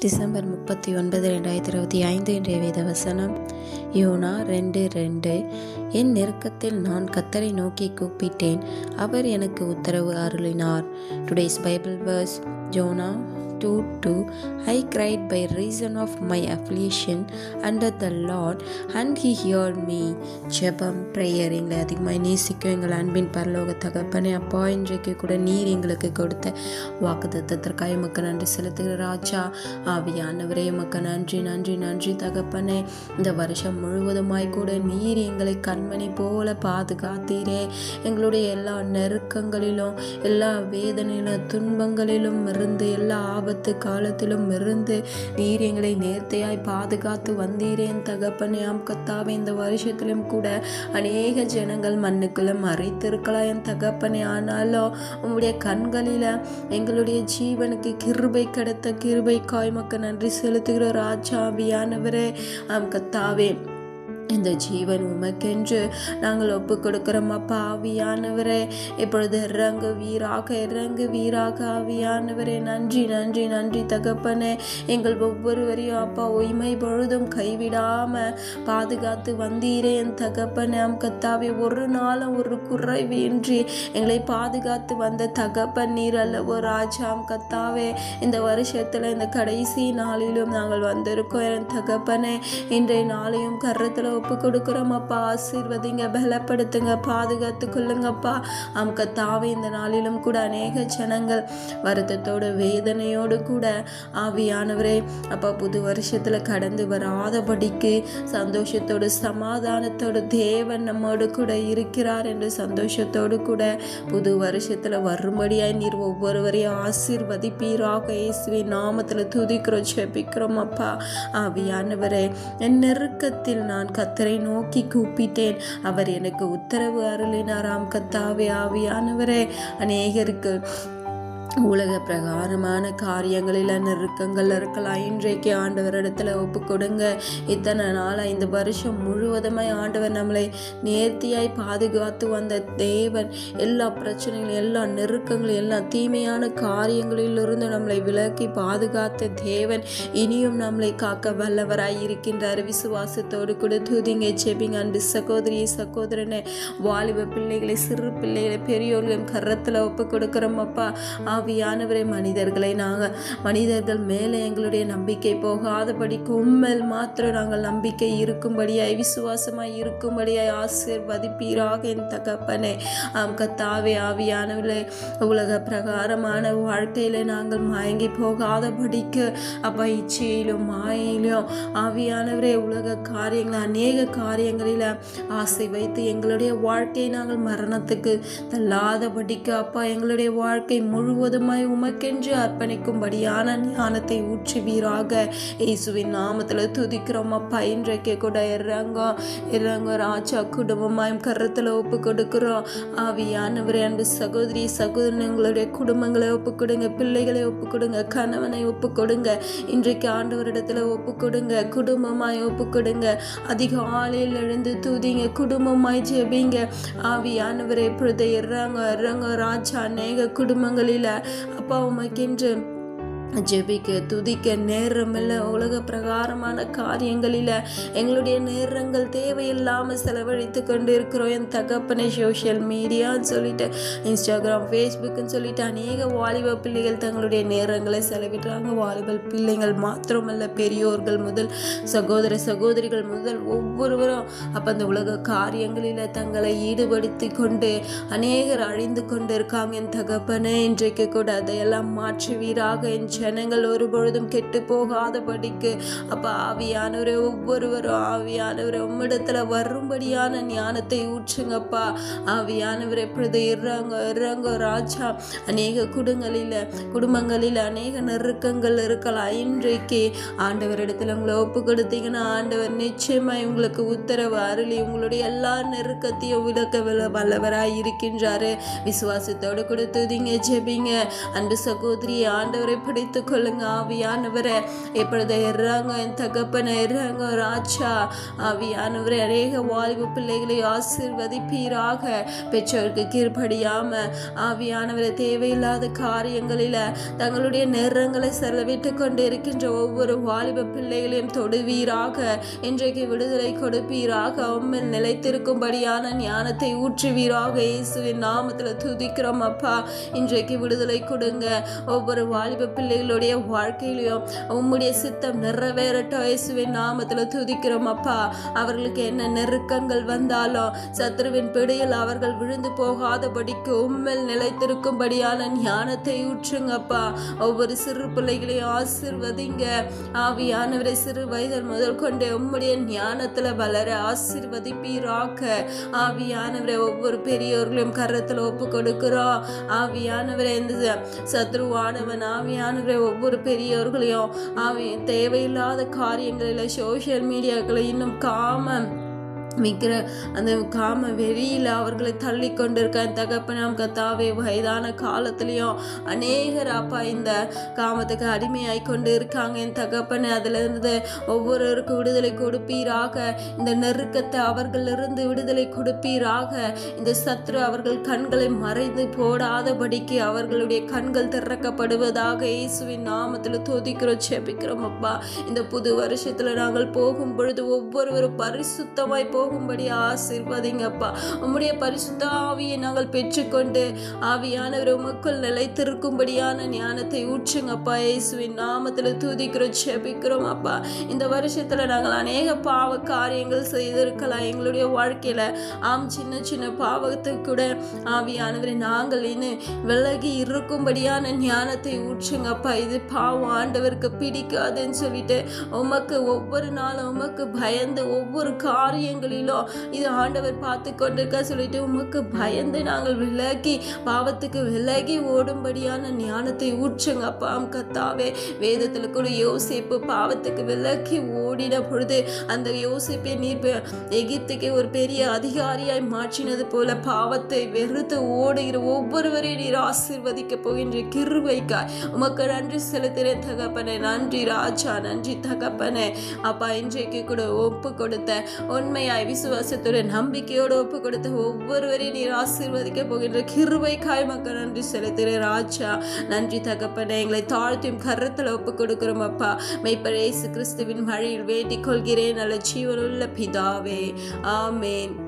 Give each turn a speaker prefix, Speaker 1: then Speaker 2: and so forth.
Speaker 1: December முப்பத்தி ஒன்பது ரெண்டாயிரத்தி இருபத்தி ஐந்து இன்றைய வேத வசனம். யோனா ரெண்டு ரெண்டு என் நெருக்கத்தில் நான் கத்தரை நோக்கி கூப்பிட்டேன். அவர் எனக்கு உத்தரவு அருளினார். Today's Bible verse Jonah two two I cried by reason of my affliction under the Lord and he heard me. ஜெபம் ப்ரேயர் எங்களை அதிகமாக நேசிக்கும் எங்கள் அன்பின் பரலோக தகப்பனே அப்பா இன்றைக்கு கூட நீர் எங்களுக்கு கொடுத்த வாக்குத்தத்திற்காக எமக்கு நன்றி செலுத்துகிற ராஜா ஆவியானவரே எமக்கு நன்றி நன்றி நன்றி தகப்பனே. இந்த வருஷம் முழுவதுமாய் கூட நீர் எங்களை கண்மணி போல பாதுகாத்தீரே. எங்களுடைய எல்லா நெருக்கங்களிலும் எல்லா வேதனையிலும் துன்பங்களிலும் இருந்து எல்லா ஆபத்து காலத்திலும் இருந்து நீர் எங்களை நேர்த்தையாய் பாதுகாத்து வந்தீரேன் தகப்பனே. ஆம் கத்தாவே இந்த வருஷத்திலும் கூட அநேக ஜனங்கள் மண்ணுக்குள்ள மறைத்திருக்கலாம் என் தகப்பனே. ஆனாலும் உங்களுடைய கண்களில் எங்களுடைய ஜீவனுக்கு கிருபை கிடைத்த கிருபை காய்மக்கு நன்றி செலுத்துகிற ராஜாவியானவரே ஆம் கத்தாவே. இந்த ஜீவன் உமக்கென்று நாங்கள் ஒப்பு கொடுக்கிறோம் அப்பா ஆவியானவரே இப்பொழுது இறங்கு வீராக இறங்கு வீராக ஆவியானவரே. நன்றி நன்றி நன்றி தகப்பனே. எங்கள் ஒவ்வொருவரையும் அப்பா உய்மை பொழுதும் கைவிடாம பாதுகாத்து வந்தீரே என் தகப்பனே. அம் கத்தாவே ஒரு நாளும் ஒரு குறைவு இன்றி எங்களை பாதுகாத்து வந்த தகப்பன் நீர் அல்லவோ ராஜாம் கத்தாவே இந்த வருஷத்துல இந்த கடைசி நாளிலும் நாங்கள் வந்திருக்கோம் என் தகப்பனே. இன்றைய நாளையும் கரத்துல ஒப்பு கொடுக்குறோமப்பா. ஆசீர்வதிங்க பலப்படுத்துங்க பாதுகாத்து கொள்ளுங்கப்பா அமுக்க தாவே இந்த நாளிலும் கூட அநேக ஜனங்கள் வருத்தத்தோடு வேதனையோடு கூட ஆவியானவரே அப்பா புது வருஷத்தில் கடந்து வராதபடிக்கு சந்தோஷத்தோடு சமாதானத்தோடு தேவன் நம்மோடு கூட இருக்கிறார் என்று சந்தோஷத்தோடு கூட புது வருஷத்தில் வரும்படியாய் நீர் ஒவ்வொருவரையும் ஆசீர்வதிப்பீராக. இயேசுவின் நாமத்தில் துதிக்கிறோம் செபிக்கிறோம் அப்பா. ஆவியானவரே என் நெருக்கத்தில் நான் கத்தரை நோக்கி கூப்பிட்டேன். அவர் எனக்கு உத்தரவு அருளினாராம் கத்தாவே ஆவியானவரே அநேகருக்கு உலக பிரகாரமான காரியங்களில் நெருக்கங்கள் இருக்கலாம். இன்றைக்கு ஆண்டவரிடத்துல ஒப்பு கொடுங்க. இத்தனை நாளாக இந்த வருஷம் முழுவதுமாய் ஆண்டவர் நம்மளை நேர்த்தியாய் பாதுகாத்து வந்த தேவன் எல்லா பிரச்சனைகளும் எல்லா நெருக்கங்களும் எல்லா தீமையான காரியங்களிலிருந்து நம்மளை விலக்கி பாதுகாத்த தேவன் இனியும் நம்மளை காக்க வல்லவராய் இருக்கின்றார். விசுவாசத்தோடு கூட தூதிங்க செபிங்க அன்பு சகோதரி சகோதரனை வாலிப பிள்ளைகளை சிறு பிள்ளைகளை பெரியோர்களும் கரத்தில் ஒப்பு கொடுக்குறோம் அப்பா. ஆவியானவரை மனிதர்களை நாங்கள் மனிதர்கள் மேலே எங்களுடைய நம்பிக்கை போகாதபடி உம்மேல் மாத்திரம் நாங்கள் நம்பிக்கை இருக்கும்படியாய் விசுவாசமாய் இருக்கும்படியாய் ஆசீர்வதிப்பீராக என் தகப்பனே. ஆம் கத்தாவே ஆவியானவர்களே உலக பிரகாரமான வாழ்க்கையில நாங்கள் மயங்கி போகாதபடிக்கு அப்பா இச்சையிலும் மாயிலும் ஆவியானவரே உலக காரியங்கள் அநேக காரியங்களில் ஆசை வைத்து எங்களுடைய வாழ்க்கையை நாங்கள் மரணத்துக்கு தள்ளாதபடிக்கு அப்பா எங்களுடைய வாழ்க்கை முழுவதும் முழுவதுமாய் உமக்கென்று அர்ப்பணிக்கும்படியான ஞானத்தை ஊற்றுவீராக. இயேசுவின் நாமத்தில் துதிக்கிறோம் அப்பா இன்றைக்கு கூட இறங்கோ இறங்கோ ராஜா குடும்பமாய் கருத்தில் ஒப்பு கொடுக்குறோம் ஆவியானவர் அன்பு சகோதரி சகோதரங்களுடைய குடும்பங்களை ஒப்பு கொடுங்க பிள்ளைகளை ஒப்பு கொடுங்க கணவனை ஒப்பு கொடுங்க இன்றைக்கு ஆண்டவரிடத்துல ஒப்பு கொடுங்க குடும்பமாய் ஒப்பு கொடுங்க அதிகாலையில் எழுந்து தூதிங்க குடும்பமாய் ஜெபிங்க. ஆவியானவரை இப்பொழுது இறங்க இறங்க ராஜா அநேக குடும்பங்களில் அப்பா உமக்கென்று ஜெபிக்க துதிக்க நேரமில்ல. உலக பிரகாரமான காரியங்களில் எங்களுடைய நேரங்கள் தேவையில்லாமல் செலவழித்து கொண்டு இருக்கிறோம் என் தகப்பனை சோஷியல் மீடியான்னு சொல்லிட்டு இன்ஸ்டாகிராம் ஃபேஸ்புக்குன்னு சொல்லிட்டு அநேக வாலிப பிள்ளைகள் தங்களுடைய நேரங்களை செலவிடுறாங்க. வாலிப பிள்ளைகள் மாத்திரமல்ல பெரியோர்கள் முதல் சகோதர சகோதரிகள் முதல் ஒவ்வொருவரும் அப்போ அந்த உலக காரியங்களில் தங்களை ஈடுபடுத்தி கொண்டு அநேகர் அழிந்து கொண்டு இருக்காங்க என் தகப்பனை இன்றைக்கு கூட அதையெல்லாம் மாற்றுவீராக. என்று ஜனங்கள் ஒரு பொழுதும் கெட்டு போகாதபடிக்கு அப்போ ஆவியானவரை ஒவ்வொருவரும் ஆவியானவரை உம்மிடத்தில் வரும்படியான ஞானத்தை ஊற்றுங்கப்பா. ஆவியானவர் எப்பொழுது இறங்க இறங்க ராஜா. அநேக குடும்பங்களில் குடும்பங்களில் அநேக நெருக்கங்கள் இருக்கலாம். இன்றைக்கு ஆண்டவரிடத்துல உங்களை ஒப்பு கொடுத்தீங்கன்னா ஆண்டவர் நிச்சயமாய் உங்களுக்கு உத்தரவு அருளி உங்களுடைய எல்லா நெருக்கத்தையும் விளக்க வல்லவராய் இருக்கின்றாரு. விசுவாசத்தோடு கொடுத்துதீங்க ஜெபிங்க. அன்பு சகோதரி ஆண்டவரை பிடித்து பொறுப்பித்துக் கொள்ளுங்க ஆவியானவரை. எப்பொழுது இறங்க என் தகப்பனை இறங்க ராஜா. ஆவியானவரை அநேக வாலிப பிள்ளைகளை ஆசீர்வதிப்பீராக. பெற்றோருக்கு கீழ்படியாம ஆவியானவரை தேவையில்லாத காரியங்களில் தங்களுடைய நேரங்களை செலவிட்டு கொண்டு இருக்கின்ற ஒவ்வொரு வாலிப பிள்ளைகளையும் தொடுவீராக. இன்றைக்கு விடுதலை கொடுப்பீராக. உம்மில் நிலைத்திருக்கும்படியான ஞானத்தை ஊற்றுவீராக. இயேசுவின் நாமத்தில் துதிக்கிறோம் அப்பா. இன்றைக்கு விடுதலை கொடுங்க. ஒவ்வொரு வாலிப பிள்ளைகளுடைய வாழ்க்கையிலையும் உம்முடைய சித்தம் நிறைவேறட்டும். இயேசுவின் நாமத்தில் துதிக்கிறோம் அப்பா. அவர்களுக்கு என்ன நெருக்கங்கள் வந்தாலும் சத்ருவின் பிடியில் அவர்கள் விழுந்து போகாதபடிக்கு உம்மில் நிலைத்திருக்கும்படியான ஞானத்தை ஊற்றுங்கப்பா ஒவ்வொரு சிறு பிள்ளைகளையும் ஆசிர்வதிங்க. ஆவியானவரை சிறு வயதில் முதல் கொண்டு உம்முடைய ஞானத்துல வளர ஆசிர்வதிப்பீராக்க ஆவியானவரை ஒவ்வொரு பெரியோர்களையும் கரத்தில் ஒப்பு கொடுக்கிறோம் ஆவியானவரை இந்த சத்ருவானவன் ஆவியானவரை ஒவ்வொரு பெரியோர்களையும் அவன் தேவையில்லாத காரியங்களில் சோஷியல் மீடியாக்களை இன்னும் காம மிக்கிற அந்த காம வெறியில் அவர்களை தள்ளி கொண்டிருக்க தகப்பனாம் கத்தாவே வயதான காலத்துலேயும் அநேகர் அப்பா இந்த காமத்துக்கு அடிமையாய் கொண்டு இருக்காங்க என் தகப்பனை அதிலிருந்து ஒவ்வொருவருக்கும் விடுதலை கொடுப்பீராக. இந்த நெருக்கத்தை அவர்களிலிருந்து விடுதலை கொடுப்பீராக. இந்த சத்ரு அவர்கள் கண்களை மறைந்து போடாதபடிக்கு அவர்களுடைய கண்கள் திறக்கப்படுவதாக இயேசுவின் நாமத்தில் துதிக்கிறோம் செபிக்கிறோம் அப்பா. இந்த புது வருஷத்தில் நாங்கள் போகும் பொழுது ஒவ்வொருவரும் பரிசுத்தமாய் போகும்படி ஆசீர்வதிங்கப்பா. உம்முடைய பரிசுத்த ஆவியை நாங்கள் பெற்றுக்கொண்டு ஆவியானவர் உமக்குள் நிலைத்திருக்கும்படியான ஞானத்தை ஊற்றுங்கப்பா. இயேசுவின் நாமத்தில் தூதிக்கிறோம் செபிக்கிறோம் அப்பா. இந்த வருஷத்தில் நாங்கள் அநேக பாவ காரியங்கள் செய்திருக்கலாம். எங்களுடைய வாழ்க்கையில் ஆம் சின்ன சின்ன பாவத்தை கூட ஆவியானவரை நாங்கள் இன்னும் விலகி இருக்கும்படியான ஞானத்தை ஊற்றுங்கப்பா. இது பாவம் ஆண்டவருக்கு பிடிக்காதுன்னு சொல்லிட்டு உமக்கு ஒவ்வொரு நாளும் உமக்கு பயந்து ஒவ்வொரு காரியங்கள் காரியங்களிலும் இது ஆண்டவர் பார்த்து கொண்டிருக்க சொல்லிட்டு உமக்கு பயந்து நாங்கள் விலகி பாவத்துக்கு விலகி ஓடும்படியான ஞானத்தை ஊற்றுங்க அப்பா கத்தாவே. வேதத்தில் கூட யோசிப்பு பாவத்துக்கு விலகி ஓடின பொழுது அந்த யோசிப்பை நீர் எகிப்துக்கு ஒரு பெரிய அதிகாரியாய் மாற்றினது போல பாவத்தை வெறுத்து ஓடுகிற ஒவ்வொருவரையும் நீர் ஆசிர்வதிக்க போகின்ற கிருவைக்காய் உமக்கு நன்றி செலுத்துகிறேன் தகப்பனே. நன்றி ராஜா. நன்றி தகப்பனே. அப்பா இன்றைக்கு கூட ஒப்பு கொடுத்த உண்மையாய் விசுவாசத்துடன் நம்பிக்கையோடு ஒப்பு கொடுத்த ஒவ்வொருவரையும் நீர் ஆசீர்வதிக்க போகின்ற கிருபைக்காய் மக்கள் நன்றி செலுத்துகிற ராஜா. நன்றி தகப்பன. எங்களை தாழ்த்தியும் கருத்தில் ஒப்பு கொடுக்கிறோம் அப்பா. மெய்ப்பர் இயேசு கிறிஸ்துவின் வழியில் வேண்டிக் கொள்கிறேன் நல்ல ஜீவனுள்ள பிதாவே. ஆமேன்.